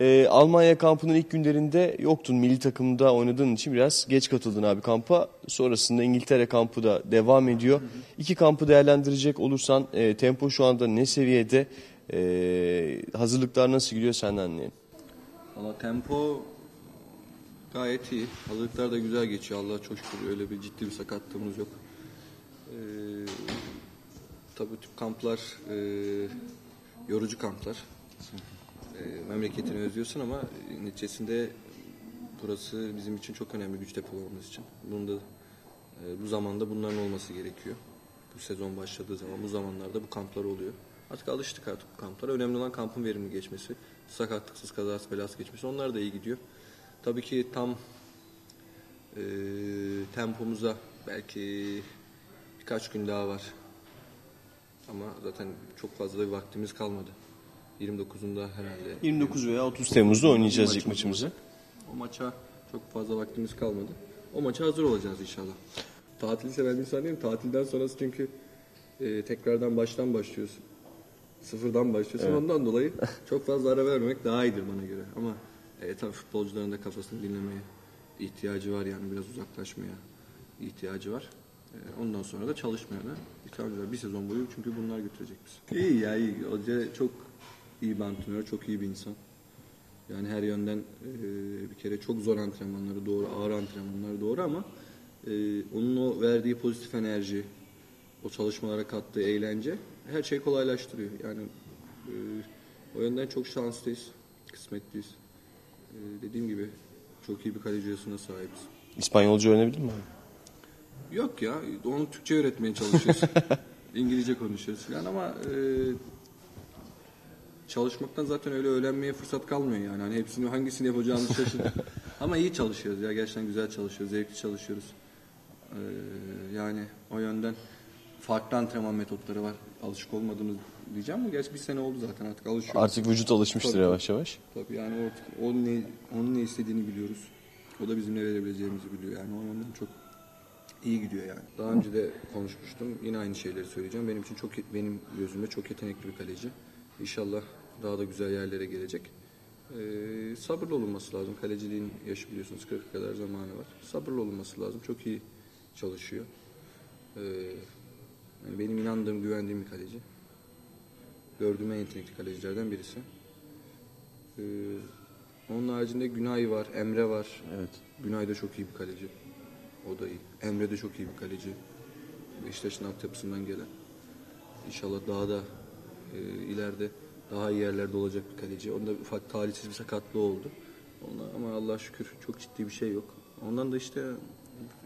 Ee, Almanya kampının ilk günlerinde yoktun. Milli takımda oynadığın için biraz geç katıldın abi kampa. Sonrasında İngiltere kampı da devam ediyor. İki kampı değerlendirecek olursan e, tempo şu anda ne seviyede? E, hazırlıklar nasıl gidiyor senden anlayayım. Valla tempo gayet iyi. Hazırlıklar da güzel geçiyor. Allah çok şükür öyle bir ciddi bir sakatlığımız yok. Ee, tabii tip kamplar e, yorucu kamplar. E, memleketini özlüyorsun ama neticesinde burası bizim için çok önemli güç depolamamız için. Bunda e, bu zamanda bunların olması gerekiyor. Bu sezon başladığı zaman bu zamanlarda bu kamplar oluyor. Artık alıştık artık bu kamplara. Önemli olan kampın verimli geçmesi. Sakatlıksız kazası belası geçmesi. Onlar da iyi gidiyor. Tabii ki tam e, tempomuza belki birkaç gün daha var. Ama zaten çok fazla bir vaktimiz kalmadı. 29'unda herhalde. 29 veya 30 Temmuz'da oynayacağız ilk Maçımız maçımızı. O maça çok fazla vaktimiz kalmadı. O maça hazır olacağız inşallah. Tatili seven bir insan değilim. Tatilden sonrası çünkü e, tekrardan baştan başlıyorsun. Sıfırdan başlıyorsun. Ondan dolayı çok fazla ara vermemek daha iyidir bana göre. Ama e, tabii futbolcuların da kafasını dinlemeye ihtiyacı var yani biraz uzaklaşmaya ihtiyacı var. E, ondan sonra da çalışmaya da ihtiyacı var. Bir sezon boyu çünkü bunlar götürecek bizi. İyi ya iyi. Hoca çok iyi bir antrenör, çok iyi bir insan. Yani her yönden e, bir kere çok zor antrenmanları doğru, ağır antrenmanları doğru ama e, onun o verdiği pozitif enerji, o çalışmalara kattığı eğlence her şeyi kolaylaştırıyor. Yani e, o yönden çok şanslıyız, kısmetliyiz. E, dediğim gibi çok iyi bir kaleci üyesine sahibiz. İspanyolca öğrenebildin mi abi? Yok ya, onu Türkçe öğretmeye çalışıyoruz. İngilizce konuşuyoruz falan ama e, çalışmaktan zaten öyle öğrenmeye fırsat kalmıyor yani. Hani hepsini hangisini yapacağımızı şaşırdık. ama iyi çalışıyoruz ya, gerçekten güzel çalışıyoruz, zevkli çalışıyoruz. E, yani o yönden farklı antrenman metotları var. Alışık olmadığımız diyeceğim ama gerçi bir sene oldu zaten artık alışıyoruz. Artık vücut alışmıştır Tabii. yavaş yavaş. Tabii yani o, o ne, onun ne istediğini biliyoruz. O da bizim ne verebileceğimizi biliyor yani o yönden çok iyi gidiyor yani. Daha önce de konuşmuştum. Yine aynı şeyleri söyleyeceğim. Benim için çok benim gözümde çok yetenekli bir kaleci. İnşallah daha da güzel yerlere gelecek. Ee, sabırlı olunması lazım. Kaleciliğin yaşı biliyorsunuz 40 kadar zamanı var. Sabırlı olunması lazım. Çok iyi çalışıyor. Yani benim inandığım, güvendiğim bir kaleci. Gördüğüm en yetenekli kalecilerden birisi. Ee, onun haricinde Günay var, Emre var. Evet. Günay da çok iyi bir kaleci. O da iyi. Emre de çok iyi bir kaleci. Beşiktaş'ın altyapısından gelen. İnşallah daha da e, ileride daha iyi yerlerde olacak bir kaleci. Onda ufak talihsiz bir sakatlığı oldu. Ona, ama Allah şükür çok ciddi bir şey yok. Ondan da işte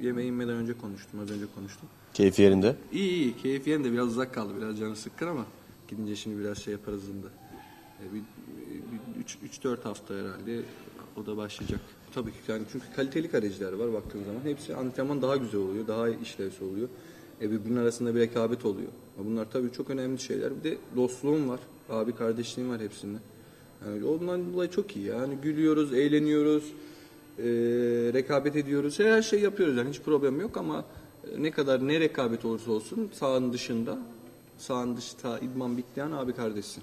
yemeğe inmeden önce konuştum. Az önce konuştum. Keyfi yerinde. İyi iyi. Keyif yerinde biraz uzak kaldı. Biraz canı sıkkın ama gidince şimdi biraz şey yaparız da. E, bir 3-4 hafta herhalde o da başlayacak. Tabii ki yani çünkü kaliteli kaleciler var baktığın zaman. Hepsi antrenman daha güzel oluyor. Daha işlevsel oluyor. E, birbirinin arasında bir rekabet oluyor. Bunlar tabii çok önemli şeyler. Bir de dostluğum var. Abi kardeşliğim var hepsinde. Yani ondan dolayı çok iyi. Yani gülüyoruz, eğleniyoruz, e, rekabet ediyoruz. Her şey yapıyoruz yani hiç problem yok ama e, ne kadar ne rekabet olursa olsun sahanın dışında sahanın dışında idman bitleyen abi kardeşsin.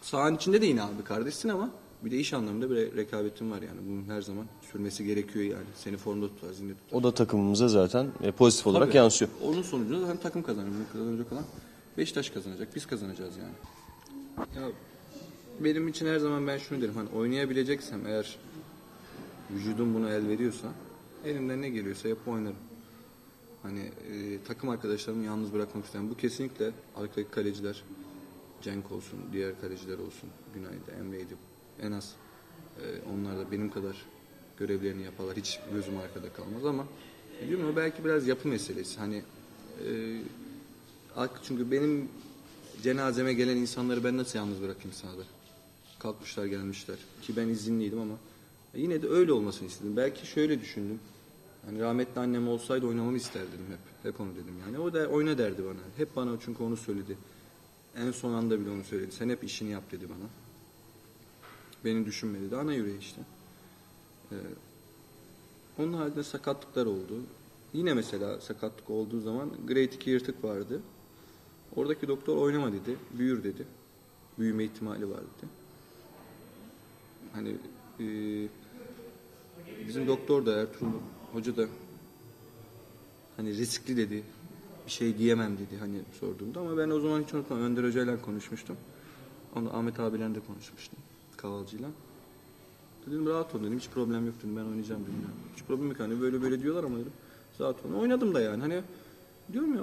Sahanın içinde de yine abi kardeşsin ama bir de iş anlamında bir re- rekabetin var yani. Bunun her zaman sürmesi gerekiyor yani. Seni formda tutar, zinde tutar. O da takımımıza zaten e, pozitif olarak Tabii. yansıyor. Onun sonucunda zaten takım kazanıyor. Bunu kazanacak olan Beşiktaş kazanacak. Biz kazanacağız yani. Ya benim için her zaman ben şunu derim. Hani oynayabileceksem eğer vücudum buna el veriyorsa elimden ne geliyorsa yapıp oynarım. Hani e, takım arkadaşlarımı yalnız bırakmak istemem. Bu kesinlikle arkadaki kaleciler Cenk olsun, diğer kaleciler olsun, Günay'da, Emre'ydi. En az e, onlar da benim kadar görevlerini yaparlar. Hiç gözüm arkada kalmaz ama diyorum ya, belki biraz yapı meselesi. Hani e, çünkü benim cenazeme gelen insanları ben nasıl yalnız bırakayım sahada? Kalkmışlar gelmişler. Ki ben izinliydim ama yine de öyle olmasını istedim. Belki şöyle düşündüm. Hani rahmetli annem olsaydı oynamamı isterdim hep. Hep onu dedim yani. O da oyna derdi bana. Hep bana çünkü onu söyledi. En son anda bile onu söyledi. Sen hep işini yap dedi bana. Beni düşünme dedi. Ana yüreği işte. Ee, onun haricinde sakatlıklar oldu. Yine mesela sakatlık olduğu zaman grade 2 yırtık vardı. Oradaki doktor oynama dedi. Büyür dedi. Büyüme ihtimali var dedi. Hani e, bizim doktor da Ertuğrul Hoca da hani riskli dedi. Bir şey diyemem dedi hani sorduğumda ama ben o zaman hiç unutmam. Önder Hoca'yla konuşmuştum. Onu Ahmet abiyle de konuşmuştum. Kavalcıyla. Dedim rahat ol dedim. Hiç problem yok dedim. Ben oynayacağım dedim. Hiç problem yok. Hani böyle böyle diyorlar ama dedim. Rahat ol. Oynadım da yani. Hani diyorum ya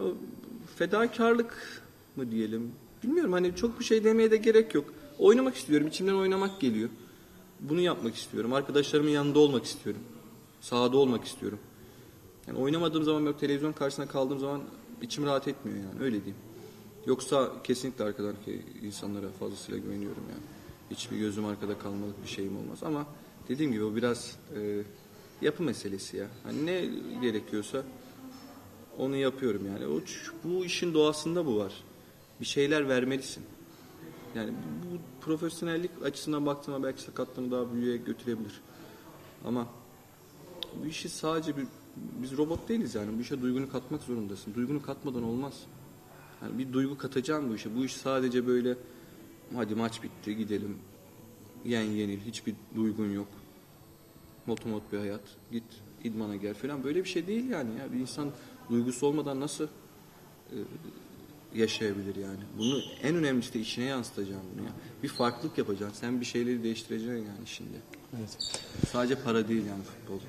fedakarlık mı diyelim. Bilmiyorum hani çok bir şey demeye de gerek yok. Oynamak istiyorum. İçimden oynamak geliyor. Bunu yapmak istiyorum. Arkadaşlarımın yanında olmak istiyorum. Sahada olmak istiyorum. Yani oynamadığım zaman böyle televizyon karşısında kaldığım zaman içim rahat etmiyor yani öyle diyeyim. Yoksa kesinlikle arkadaki insanlara fazlasıyla güveniyorum yani. Hiçbir gözüm arkada kalmalık bir şeyim olmaz ama dediğim gibi o biraz e, yapı meselesi ya. Hani ne gerekiyorsa onu yapıyorum yani. O, bu işin doğasında bu var. Bir şeyler vermelisin. Yani bu, profesyonellik açısından baktığımda belki sakatlığını daha büyüğe götürebilir. Ama bu işi sadece bir biz robot değiliz yani. Bu işe duygunu katmak zorundasın. Duygunu katmadan olmaz. Yani bir duygu katacaksın bu işe. Bu iş sadece böyle hadi maç bitti gidelim. Yen yenil hiçbir duygun yok. Motomot bir hayat. Git idmana gel falan böyle bir şey değil yani ya. Bir insan duygusu olmadan nasıl e, yaşayabilir yani. Bunu en önemlisi de işine yansıtacaksın bunu ya. Bir farklılık yapacaksın. Sen bir şeyleri değiştireceksin yani şimdi. Evet. Sadece para değil yani futbol.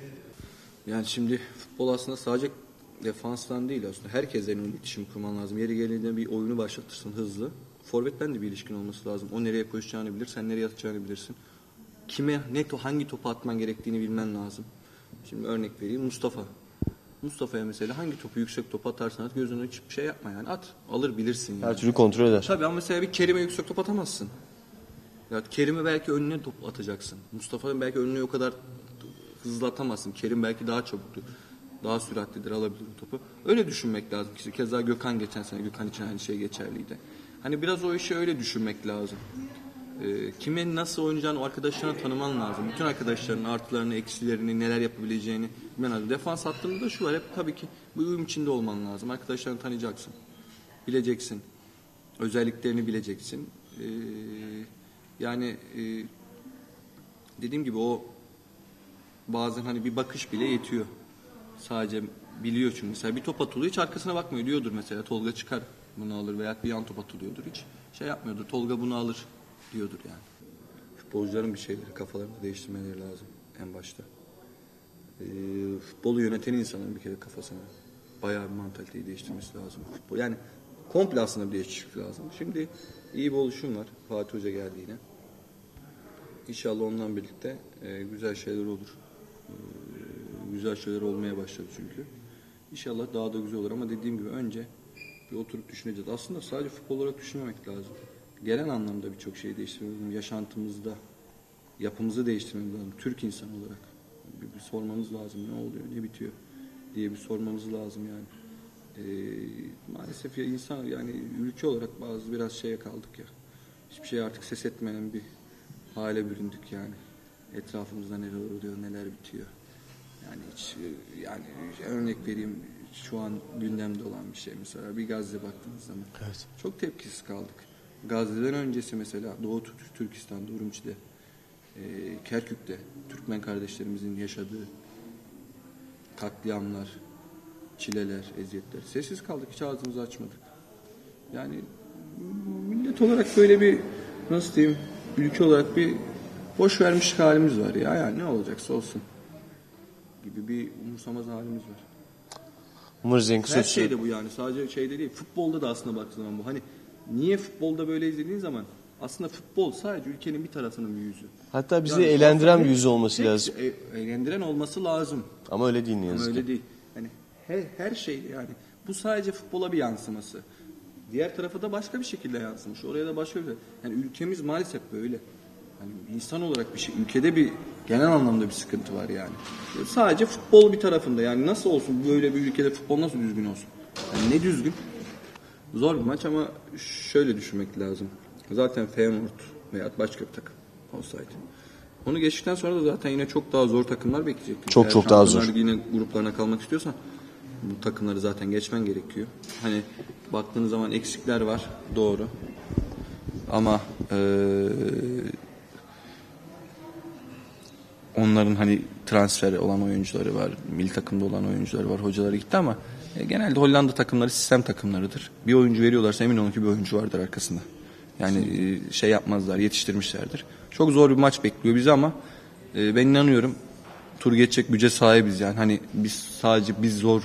Yani şimdi futbol aslında sadece defanstan değil aslında. Herkesle iletişim kurman lazım. Yeri geldiğinde bir oyunu başlatırsın hızlı. Forvetten de bir ilişkin olması lazım. O nereye koşacağını bilir, sen nereye atacağını bilirsin. Kime, ne hangi topu atman gerektiğini bilmen lazım. Şimdi örnek vereyim Mustafa. Mustafa'ya mesela hangi topu yüksek topu atarsan at gözünü hiçbir şey yapma yani at. Alır bilirsin yani. Her türlü kontrol eder. Tabii ama mesela bir Kerim'e yüksek top atamazsın. Ya Kerim'e belki önüne top atacaksın. Mustafa'nın belki önüne o kadar hızlı atamazsın. Kerim belki daha çabuktur. Daha süratlidir alabilir topu. Öyle düşünmek lazım. Keza Gökhan geçen sene Gökhan için aynı şey geçerliydi. Hani biraz o işi öyle düşünmek lazım. Ee, kime nasıl oynayacağını o arkadaşlarına tanıman lazım. Bütün arkadaşlarının artılarını, eksilerini, neler yapabileceğini bilmen lazım. Defans hattında da şu var hep tabii ki bu uyum içinde olman lazım. Arkadaşlarını tanıyacaksın. Bileceksin. Özelliklerini bileceksin. Ee, yani e, dediğim gibi o bazen hani bir bakış bile yetiyor. Sadece biliyor çünkü. Mesela bir top atılıyor hiç arkasına bakmıyor diyordur mesela. Tolga çıkar bunu alır veya bir yan top atılıyordur hiç. Şey yapmıyordur. Tolga bunu alır diyordur yani. Futbolcuların bir şeyleri kafalarını değiştirmeleri lazım en başta. Ee, futbolu yöneten insanın bir kere kafasını bayağı bir mantaliteyi değiştirmesi lazım. Futbol yani komple aslında bir değişiklik lazım. Şimdi iyi bir oluşum var. Fatih Hoca geldi yine. İnşallah ondan birlikte e, güzel şeyler olur. E, güzel şeyler olmaya başladı çünkü. İnşallah daha da güzel olur ama dediğim gibi önce bir oturup düşüneceğiz. Aslında sadece futbol olarak düşünmemek lazım. Genel anlamda birçok şeyi değiştirmemiz lazım. Yaşantımızda, yapımızı değiştirmemiz lazım. Türk insan olarak. Bir, bir sormamız lazım ne oluyor, ne bitiyor diye bir sormamız lazım yani. Ee, maalesef ya insan yani ülke olarak bazı biraz şeye kaldık ya. Hiçbir şey artık ses etmeyen bir hale büründük yani. Etrafımızda neler oluyor, neler bitiyor. Yani hiç e, yani örnek vereyim şu an gündemde olan bir şey mesela bir Gazze baktığınız zaman Evet. çok tepkisiz kaldık. Gazze'den öncesi mesela Doğu Türk- Türkistan'da, Urumçi'de, e, Kerkük'te Türkmen kardeşlerimizin yaşadığı katliamlar, çileler, eziyetler. Sessiz kaldık, hiç ağzımızı açmadık. Yani millet olarak böyle bir nasıl diyeyim, ülke olarak bir boş vermiş halimiz var ya. Yani ne olacaksa olsun gibi bir umursamaz halimiz var. Her şeyde bu yani. Sadece şeyde değil. Futbolda da aslında baktığın zaman bu. Hani niye futbolda böyle izlediğin zaman aslında futbol sadece ülkenin bir tarafının bir yüzü. Hatta bizi Yani eğlendiren bir yüzü olması tek- lazım. e- eğlendiren olması lazım. Ama öyle değil ne Ama yazık öyle ki. değil. Yani her, her şey yani bu sadece futbola bir yansıması. Diğer tarafa da başka bir şekilde yansımış. Oraya da başka bir Yani ülkemiz maalesef böyle. Hani insan olarak bir şey, ülkede bir genel anlamda bir sıkıntı var yani. Sadece futbol bir tarafında yani nasıl olsun böyle bir ülkede futbol nasıl düzgün olsun? Yani ne düzgün? Zor bir maç ama şöyle düşünmek lazım. Zaten Feyenoord veya başka bir takım olsaydı. Onu geçtikten sonra da zaten yine çok daha zor takımlar bekleyecek. Çok Eğer çok daha zor. Ligi'nin gruplarına kalmak istiyorsan bu takımları zaten geçmen gerekiyor. Hani baktığınız zaman eksikler var doğru. Ama eee, onların hani transfer olan oyuncuları var, milli takımda olan oyuncuları var, hocaları gitti ama e, genelde Hollanda takımları sistem takımlarıdır. Bir oyuncu veriyorlarsa emin olun ki bir oyuncu vardır arkasında. Yani e, şey yapmazlar, yetiştirmişlerdir. Çok zor bir maç bekliyor bizi ama e, ben inanıyorum tur geçecek güce sahibiz yani. Hani biz sadece biz zor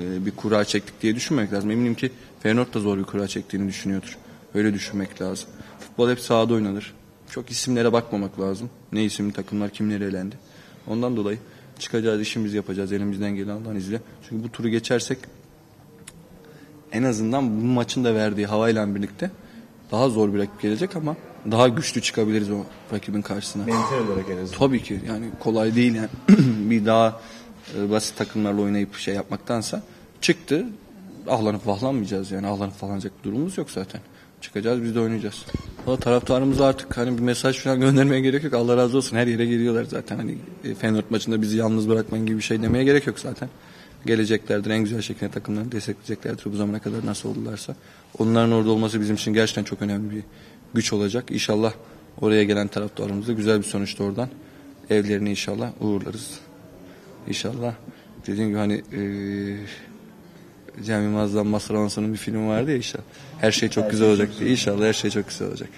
e, bir kura çektik diye düşünmemek lazım. Eminim ki Feyenoord da zor bir kura çektiğini düşünüyordur. Öyle düşünmek lazım. Futbol hep sahada oynanır. Çok isimlere bakmamak lazım. Ne isimli takımlar kimleri elendi. Ondan dolayı çıkacağız, işimizi yapacağız. Elimizden gelen Allah'ın izniyle. Çünkü bu turu geçersek en azından bu maçın da verdiği havayla birlikte daha zor bir rakip gelecek ama daha güçlü çıkabiliriz o rakibin karşısına. Mental olarak en azından. Tabii ki yani kolay değil yani bir daha e, basit takımlarla oynayıp şey yapmaktansa çıktı ahlanıp vahlanmayacağız yani ahlanıp vahlanacak bir durumumuz yok zaten. Çıkacağız biz de oynayacağız. Valla taraftarımıza artık hani bir mesaj falan göndermeye gerek yok. Allah razı olsun her yere geliyorlar zaten. Hani e, Feyenoord maçında bizi yalnız bırakmayın gibi bir şey demeye gerek yok zaten. Geleceklerdir en güzel şekilde takımlarını destekleyeceklerdir bu zamana kadar nasıl oldularsa. Onların orada olması bizim için gerçekten çok önemli bir güç olacak. İnşallah oraya gelen taraftarımıza güzel bir sonuçta oradan evlerini inşallah uğurlarız. İnşallah. Dediğim gibi hani eee Cem Yılmaz'dan Mazhar Alanso'nun bir filmi vardı ya inşallah. Her şey çok güzel olacak diye. İnşallah her şey çok güzel olacak.